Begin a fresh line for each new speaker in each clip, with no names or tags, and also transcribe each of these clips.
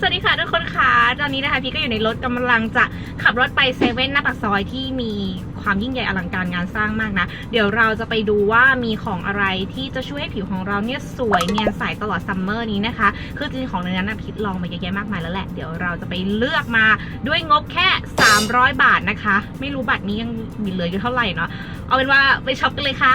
สวัสดีค่ะทุกคนค่ะตอนนี้นะคะพี่ก็อยู่ในรถกำลังจะขับรถไปเซเว่นหน้าปากซอยที่มีความยิ่งใหญ่อลังการงานสร้างมากนะ เดี๋ยวเราจะไปดูว่ามีของอะไรที่จะช่วยให้ผิวของเราเนี่ยสวยเนียนใสตลอดซัมเมอร์นี้นะคะ คือจริงของในนั้นนะพิดลองมาเยอะแยะมากมายแล้วแหละ เดี๋ยวเราจะไปเลือกมาด้วยงบแค่ 300 บาทนะคะ ไม่รู้บัตรนี้ยังมีเหลืออยู่เท่าไหร่เนาะเอาเป็นว่าไปช็อปกันเลยค่ะ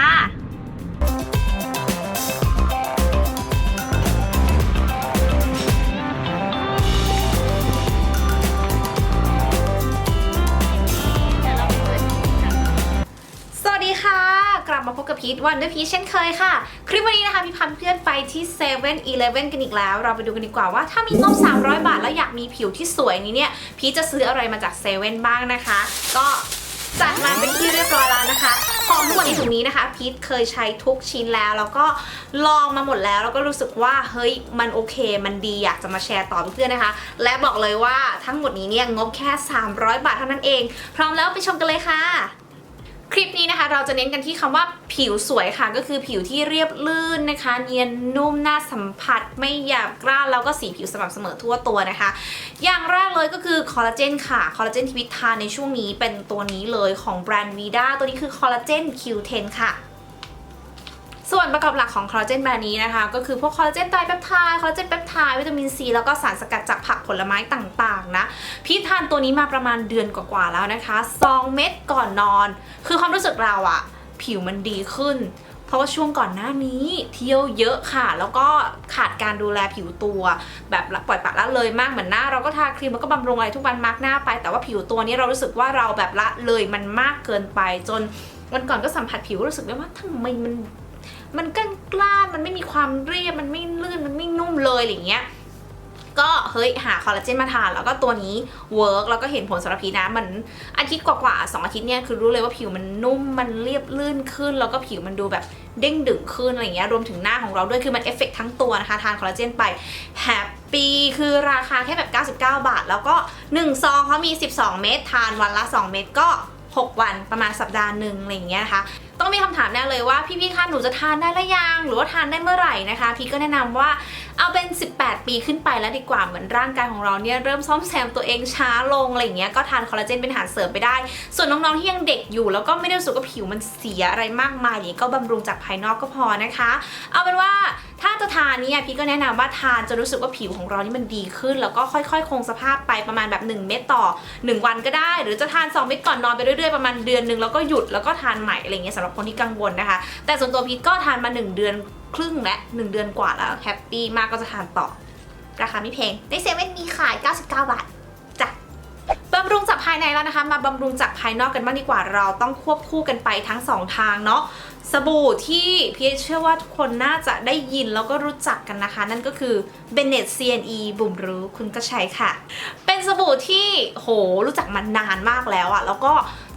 บกับพีทวันด้วยพีทเช่นเคยค่ะ คลิปวันนี้นะคะ พี่พันเพื่อนไปที่7 e เ e ่ e อกันอีกแล้ว เราไปดูกันดีกว่าว่าถ้ามีงบ300 บาทแล้วอยากมีผิวที่สวยนี้เนี่ย พีทจะซื้ออะไรมาจากเซเว่นบ้างนะคะ ก็จัดมาเป็นที่เรียบร้อยแล้วนะคะ ของทั้งหมดในถุงนี้นะคะ พีทเคยใช้ทุกชิ้นแล้ว แล้วก็ลองมาหมดแล้ว แล้วก็รู้สึกว่าเฮ้ยมันโอเค มันดีอยากจะมาแชร์ต่อเพื่อนนะคะ และบอกเลยว่าทั้งหมดนี้เนี่ยงบแค่ 300 บาทเท่านั้นเอง พร้อมแล้วไปชมกันเลยค่ะ เราจะเน้นกันที่คำว่าผิวสวยค่ะ ก็คือผิวที่เรียบลื่นนะคะ เนียนนุ่มน่าสัมผัส ไม่หยาบกร้านแล้วก็สีผิวสม่ำเสมอทั่วตัวนะคะ อย่างแรกเลยก็คือคอลลาเจนค่ะคอลลาเจนที่วิตทานในช่วงนี้เป็นตัวนี้เลยของแบรนด์วีด้าตัวนี้คือคอลลาเจน Q10 ค่ะ วนประกอบหลักของคอลลาเจนแบรนด์นี้นะคะ ก็คือพวกคอลลาเจนไตรเปปไทด์คอลลาเจนเปปไทด์วิตามินซีแล้วก็สารสกัดจากผักผลไม้ต่างๆนะ พี่ทานตัวนี้มาประมาณเดือนกว่าๆแล้วนะคะ2เม็ดก่อนนอน คือความรู้สึกเราอะผิวมันดีขึ้นเพราะว่าช่วงก่อนหน้านี้เที่ยวเยอะค่ะ แล้วก็ขาดการดูแลผิวตัว แบบปล่อยปละละเลยมากเหมือนหน้า เราก็ทาครีมแล้วก็บำรุงอะไรทุกวันมาร์กหน้าไป แต่ว่าผิวตัวนี้เรารู้สึกว่าเราแบบละเลยมันมากเกินไปจนวันก่อนก็สัมผัสผิวรู้สึกได้ว่าทำไมมัน มันกล้ากล้านมันไม่มีความเรียบมันไม่ลื่นมันไม่นุ่มเลยอะไรอย่างเงี้ยก็เฮ้ยหาคอลลาเจนมาทาน แล้วก็ตัวนี้เวิร์กแล้วก็เห็นผลสำหรับพีนะมันอาทิตย์กว่าๆสองอาทิตย์เนี่ยคือรู้เลยว่าผิวมันนุ่มมันเรียบลื่นขึ้น แล้วก็ผิวมันดูแบบเด้งดึงขึ้นอะไรเงี้ยรวมถึงหน้าของเราด้วยคือมันเอฟเฟกทั้งตัวนะคะทานคอลลาเจนไปแฮปปี้คือราคาแค่แบบ 99 บาท แล้วก็1ซองเขามี 12 เม็ดทานวันละ 2 เม็ดก็ 6 วันประมาณสัปดาห์หนึ่งอะไรเงี้ยนะคะ ต้องมีคำถามแน่เลยว่าพี่ๆคะหนูจะทานได้หรือยังหรือว่าทานได้เมื่อไหร่นะคะ พี่ก็แนะนำว่าเอาเป็น 18 ปีขึ้นไปแล้วดีกว่าเหมือนร่างกายของเราเนี่ยเริ่มซ่อมแซมตัวเองช้าลงอะไรอย่างเงี้ยก็ทานคอลลาเจนเป็นอาหารเสริมไปได้ ส่วนน้องๆที่ยังเด็กอยู่ แล้วก็ไม่ได้รู้สึกว่าผิวมันเสียอะไรมากมายอย่างนี้ก็บำรุงจากภายนอกก็พอนะคะ เอาเป็นว่าถ้าจะทานเนี่ยพี่ก็แนะนำว่าทานจะรู้สึกว่าผิวของเรานี่มันดีขึ้น แล้วก็ค่อยๆ คงสภาพไปประมาณแบบ 1 เม็ดต่อ 1 วันก็ได้ หรือจะทาน 2 เม็ดก่อนนอนไปเรื่อยๆประมาณเดือนหนึ่งแล้วก็หยุดแล้วก็ทานใหม่อะไรเงี้ยสำหรับคนที่กังวลนะคะ แต่ส่วนตัวพีทก็ทานมา 1 เดือนครึ่งและ 1 เดือนกว่าแล้วแฮปปี้มากก็จะทานต่อ ราคาไม่แพงในเซเว่นมีขาย 99 บาทจ้ะบำรุงจากภายในแล้วนะคะ มาบำรุงจากภายนอกกันบ้างดีกว่าเราต้องควบคู่กันไปทั้งสองทางเนาะ สบู่ที่พี่เชื่อว่าทุกคนน่าจะได้ยินแล้วก็รู้จักกันนะคะ นั่นก็คือ Bennett CNE บุ๋มรู้คุณก็ใช้ค่ะ เป็นสบู่ที่โหรู้จักมานานมากแล้วอะแล้วก็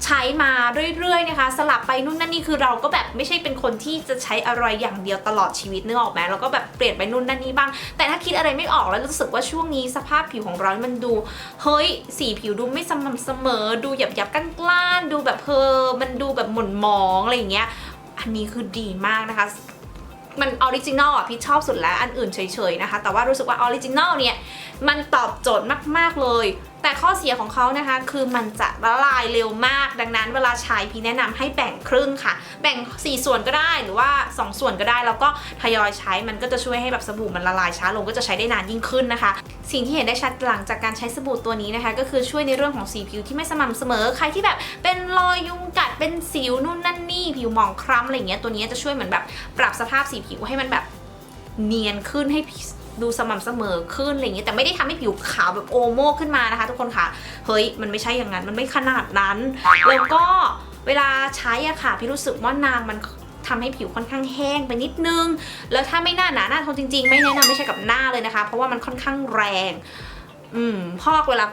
ใช้มาเรื่อยๆนะคะ สลับไปนู่นนั่นนี่คือเราก็แบบไม่ใช่เป็นคนที่จะใช้อะไรอย่างเดียวตลอดชีวิตนึกออกไหมแล้วก็แบบเปลี่ยนไปนู่นนั่นนี่บ้าง แต่ถ้าคิดอะไรไม่ออกแล้วรู้สึกว่าช่วงนี้สภาพผิวของเรา มันดูเฮ้ยสีผิวดูไม่สม่ำเสมอ ดูหยับยับกล้านๆดูแบบเพอมันดูแบบหม่นหมองอะไรอย่างเงี้ย นนี้คือดีมากนะคะ มันออริจินอลอะพี่ชอบสุดแล้วอันอื่นเฉยๆนะคะ แต่ว่ารู้สึกว่าออริจินอลเนี่ยมันตอบโจทย์มากๆเลย แต่ข้อเสียของเขานะคะ คือมันจะละลายเร็วมาก ดังนั้นเวลาใช้พี่แนะนำให้แบ่งครึ่งค่ะ แบ่ง 4 ส่วนก็ได้หรือว่า 2 ส่วนก็ได้ แล้วก็ทยอยใช้มันก็จะช่วยให้แบบสบู่มันละลายช้าลงก็จะใช้ได้นานยิ่งขึ้นนะคะ สิ่งที่เห็นได้ชัดหลังจากการใช้สบู่ตัวนี้นะคะ ก็คือช่วยในเรื่องของสีผิวที่ไม่สม่ำเสมอใครที่แบบเป็นรอยยุงกัดเป็นสิวนู่นนั่น ผิวหมองคล้ำอะไรเงี้ยตัวนี้จะช่วยเหมือนแบบปรับสภาพสีผิวให้มันแบบเนียนขึ้นให้ดูสม่ำเสมอขึ้นอะไรอย่างเงี้ยแต่ไม่ได้ทำให้ผิวขาวแบบโอโมขึ้นมานะคะ ทุกคนค่ะเฮ้ยมันไม่ใช่อย่างนั้นมันไม่ขนาดนั้นแล้วก็เวลาใช้อะค่ะ พี่รู้สึกว่านางมันทำให้ผิวค่อนข้างแห้งไปนิดนึง แล้วถ้าไม่หน้าหนาหน้าทนจริงๆ ไม่แนะนำไม่ใช่กับหน้าเลยนะคะ เพราะว่ามันค่อนข้างแรง อืมพอกเวลา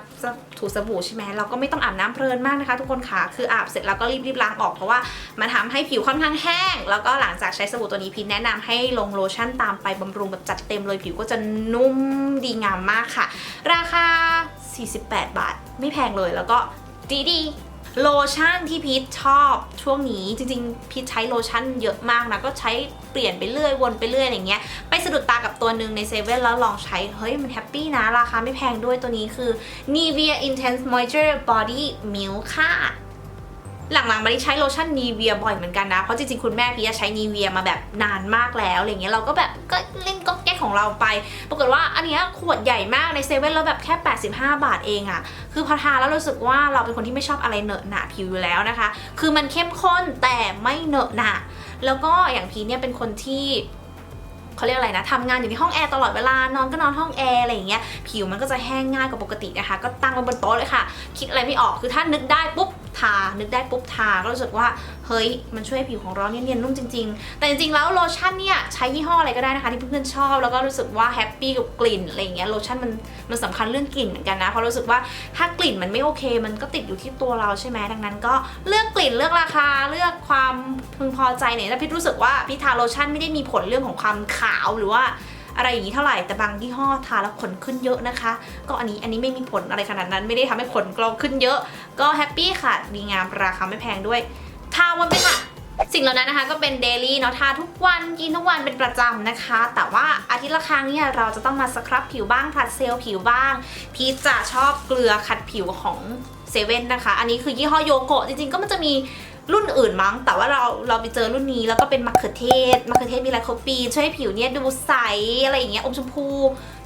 ถูสบู่ใช่ไหมเราก็ไม่ต้องอาบน้ำเพลินมากนะคะ ทุกคนค่ะคืออาบเสร็จแล้วก็รีบๆล้างออกเพราะว่ามันทำให้ผิวค่อนข้างแห้ง แล้วก็หลังจากใช้สบู่ตัวนี้พีทแนะนำให้ลงโลชั่นตามไปบำรุงแบบจัดเต็มเลยผิวก็จะนุ่มดีงามมากค่ะ ราคา 48 บาท ไม่แพงเลยแล้วก็ดีดี โลชั่นที่พีทชอบช่วงนี้จริงๆ พีทใช้โลชั่นเยอะมากนะ ก็ใช้เปลี่ยนไปเรื่อยวนไปเรื่อยอย่างเงี้ยไปสะดุดตากับตัวหนึ่งในเซเว่นแล้วลองใช้ เฮ้ยมันแฮปปี้นะ ราคาไม่แพงด้วยตัวนี้คือ Nivea Intense Moisture Body Milk ค่ะ หลังๆมาได้ใช้โลชั่นนีเวียบ่อยเหมือนกันนะ เพราะจริงๆ คุณแม่พี่ใช้นีเวียมาแบบนานมากแล้วอะไรเงี้ยเราก็แบบก็เล่นก็แก้ของเราไป ปรากฏว่าอันเนี้ยขวดใหญ่มากในเซเว่นแล้วแบบแค่ 85 บาทเองอะคือพอทาแล้วรู้สึกว่าเราเป็นคนที่ไม่ชอบอะไรเหนอะหนะผิวอยู่แล้วนะคะ คือมันเข้มข้นแต่ไม่เหนอะหนะแล้วก็อย่างพีเนี่ยเป็นคนที่เขาเรียกอะไรนะทำงานอยู่ในห้องแอร์ตลอดเวลานอนก็นอนห้องแอร์อะไรอย่างเงี้ยผิวมันก็จะแห้งง่ายกว่าปกตินะคะ ก็ตั้งไว้บนโต๊ะเลยค่ะ คิดอะไรไม่ออกคือถ้านึกได้ปุ๊บ ทา นึกได้ปุ๊บทา ก็รู้สึกว่า เฮ้ย มันช่วยให้ผิวของเราเนียนียนนุ่มจริง ๆ แต่จริงๆ แล้วโลชั่นเนี่ยใช้ยี่ห้ออะไรก็ได้นะคะที่เพื่อนๆชอบ แล้วก็รู้สึกว่าแฮปปี้กับกลิ่นอะไรอย่างเงี้ย โลชั่นมันมันสำคัญเรื่องกลิ่นเหมือนกันนะ เพราะรู้สึกว่าถ้ากลิ่นมันไม่โอเค มันก็ติดอยู่ที่ตัวเราใช่ไหมดังนั้น ก็เลือกกลิ่นเลือกราคาเลือกความพึงพอใจเนี่ยถ้าพี่รู้สึกว่าพี่ทาโลชั่นไม่ได้มีผลเรื่องของความขาวหรือว่า อะไรอย่างนี้เท่าไหร่แต่บางยี่ห้อทาแล้วขนขึ้นเยอะนะคะ ก็อันนี้อันนี้ไม่มีผลอะไรขนาดนั้น ไม่ได้ทำให้ขนเราขึ้นเยอะ ก็แฮปปี้ค่ะดีงามราคาไม่แพงด้วยทาวันไปค่ะสิ่งเหล่านั้นนะคะก็เป็นเดลี่เนาะทาทุกวันกินทุกวันเป็นประจำนะคะ แต่ว่าอาทิตย์ละครั้งเนี่ยเราจะต้องมาสครับผิวบ้างผัดเซลล์ผิวบ้างพีชจะชอบเกลือขัดผิวของเซเว่นนะคะ อันนี้คือยี่ห้อโยโกะจริงๆก็มันจะมี รุ่นอื่นมั้ง แต่ว่าเราเราไปเจอรุ่นนี้แล้วก็เป็นมะเขือเทศมะเขือเทศมีไลโคปีนช่วยให้ผิวเนี่ยดูใสอะไรอย่างเงี้ยอมชมพู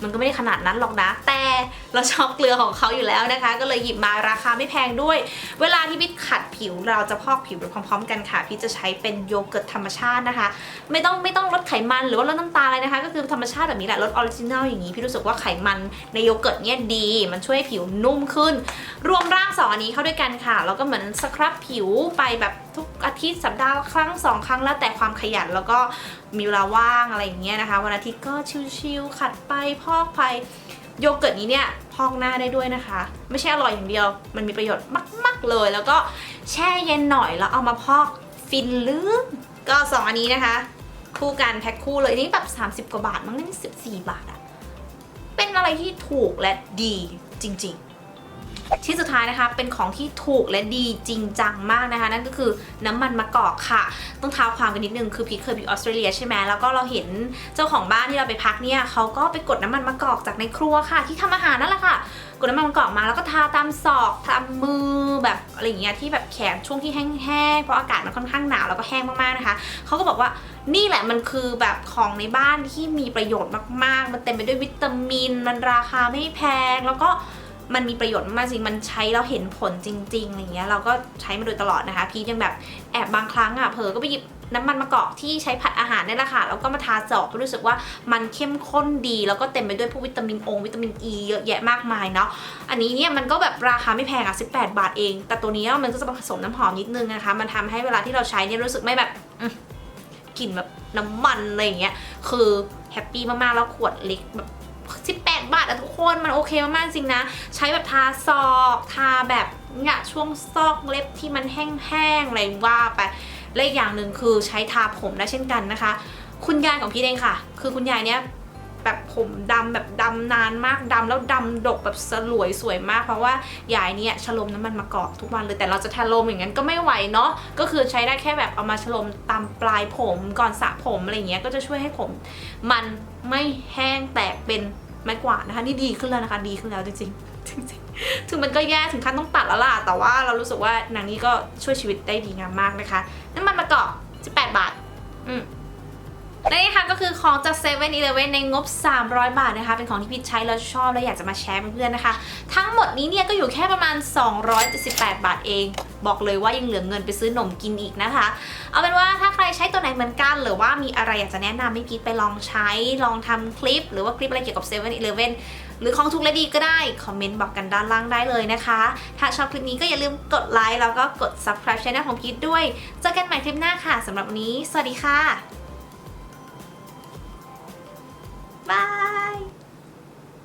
มันก็ไม่ได้ขนาดนั้นหรอกนะ แต่ เราชอบเกลือของเขาอยู่แล้วนะคะ ก็เลยหยิบมาราคาไม่แพงด้วย เวลาที่พี่ขัดผิวเราจะพอกผิวไปพร้อม ๆ กันค่ะพี่จะใช้เป็นโยเกิร์ตธรรมชาตินะคะ ไม่ต้องไม่ต้องลดไขมันหรือว่าลดน้ำตาลอะไรนะคะ ก็คือธรรมชาติแบบนี้แหละลดออริจินัลอย่างนี้พี่รู้สึกว่าไขมันในโยเกิร์ตเนี่ยดี มันช่วยให้ผิวนุ่มขึ้น รวมร่างสองอันนี้เข้าด้วยกันค่ะแล้วก็เหมือนสครับผิวไปแบบทุกอาทิตย์สัปดาห์ครั้งสองครั้งแล้วแต่ความขยันแล้วก็มีเวลาว่างอะไรอย่างเงี้ยนะคะ วันอาทิตย์ก็ชิลๆขัดไปพอกไป โยเกิร์ตนี้เนี่ยพอกหน้าได้ด้วยนะคะ ไม่ใช่อร่อยอย่างเดียว มันมีประโยชน์มาก ๆ เลย แล้วก็แช่เย็นหน่อยแล้วเอามาพอกฟินลืมก็สองอันนี้นะคะ คู่กันแพ็คคู่เลยนี่แบบ30 กว่าบาทมั้งนี่14 บาทอะเป็นอะไรที่ถูกและดีจริง ๆ ที่สุดท้ายนะคะเป็นของที่ถูกและดีจริงจังมากนะคะ นั่นก็คือน้ำมันมะกอกค่ะ ต้องเท้าความกันนิดนึงคือพีคเคยไปออสเตรเลียใช่ไหมแล้วก็เราเห็นเจ้าของบ้านที่เราไปพักเนี่ยเขาก็ไปกดน้ำมันมะกอกจากในครัวค่ะ ที่ทำอาหารนั่นแหละค่ะกดน้ำมันมะกอกมาแล้วก็ทาตามศอกตามมือแบบอะไรอย่างเงี้ยที่แบบแขนช่วงที่แห้งๆเพราะอากาศมันค่อนข้างหนาวแล้วก็แห้งมากๆนะคะเขาก็บอกว่านี่แหละมันคือแบบของในบ้านที่มีประโยชน์มากๆ มันเต็มไปด้วยวิตามิน มันราคาไม่แพงแล้วก็ มันมีประโยชน์มากจริง มันใช้แล้วเห็นผลจริงๆอะไรเงี้ย เราก็ใช้มาโดยตลอดนะคะ พีทยังแบบแอบบางครั้งอะเผลอก็ไปหยิบน้ำมันมะกอกที่ใช้ผัดอาหารนี่แหละค่ะ แล้วก็มาทาจอกก็รู้สึกว่ามันเข้มข้นดี แล้วก็เต็มไปด้วยพวกวิตามินองวิตามินอ e ีเยอะแยะมากมายเนาะ อันนี้เนี่ยมันก็แบบราคาไม่แพงอะ18 บาทเอง แต่ตัวนี้มันก็จะผสมน้ำหอมนิดนึงนะคะ มันทำให้เวลาที่เราใช้เนี่ยรู้สึกไม่แบบกลิ่นแบบน้ำมันอะไรอย่างเงี้ย คือแฮปปี้มากๆ แล้วขวดเล็กแบบ บาทอะทุกคนมันโอเคมากๆจริงนะ ใช้แบบทาซอกทาแบบเนี่ยช่วงซอกเล็บที่มันแห้งๆอะไรว่าไปและอีกอย่างหนึ่งคือใช้ทาผมได้เช่นกันนะคะ คุณยายของพี่เองค่ะ คือคุณยายเนี้ยแบบผมดำแบบดำนานมากดำแล้วดำดกแบบสลวยสวยมากเพราะว่ายายเนี่ยฉลมน้ำมันมะกอกทุกวันเลยแต่เราจะทาลมอย่างนั้นก็ไม่ไหวเนาะก็คือใช้ได้แค่แบบเอามาฉลมตามปลายผมก่อนสระผมอะไรเงี้ยก็จะช่วยให้ผม มันไม่แห้งแตกเป็น ไม้กวาดนะคะ นี่ดีขึ้นแล้วนะคะ ดีขึ้นแล้วจริงๆจริงๆถึงมันก็แย่ถึงขั้นต้องตัดแล้วล่ะ แต่ว่าเรารู้สึกว่านางนี้ก็ช่วยชีวิตได้ดีงามมากนะคะน้ำมันมะกอก18 บาท อืม และนี่ค่ะก็คือของจาก7 e เ e ่ e อในงบ 300 บาทนะคะ เป็นของที่พี่ใช้แล้วชอบแล้วอยากจะมาแชร์เพื่อนๆนะคะ ทั้งหมดนี้เนี่ยก็อยู่แค่ประมาณ 278 บาทเอง บอกเลยว่ายังเหลือเงินไปซื้อนมกินอีกนะคะ เอาเป็นว่าถ้าใครใช้ตัวไหนเหมือนกัน หรือว่ามีอะไรอยากจะแนะนำให้พีทไปลองใช้ลองทำคลิป หรือว่าคลิปอะไรเกี่ยวกับ7 e เ e ่ e หรือของทุกและดีก็ได้ คอมเมนต์บอกกันด้านล่างได้เลยนะคะ ถ้าชอบคลิปนี้ก็อย่าลืมกดไลค์แล้วก็กด subscribe channel ของพีทด้วยเจอกันใหม่คลิปหน้าค่ะสำหรับวันนี้ สวัสดีค่ะ Bye!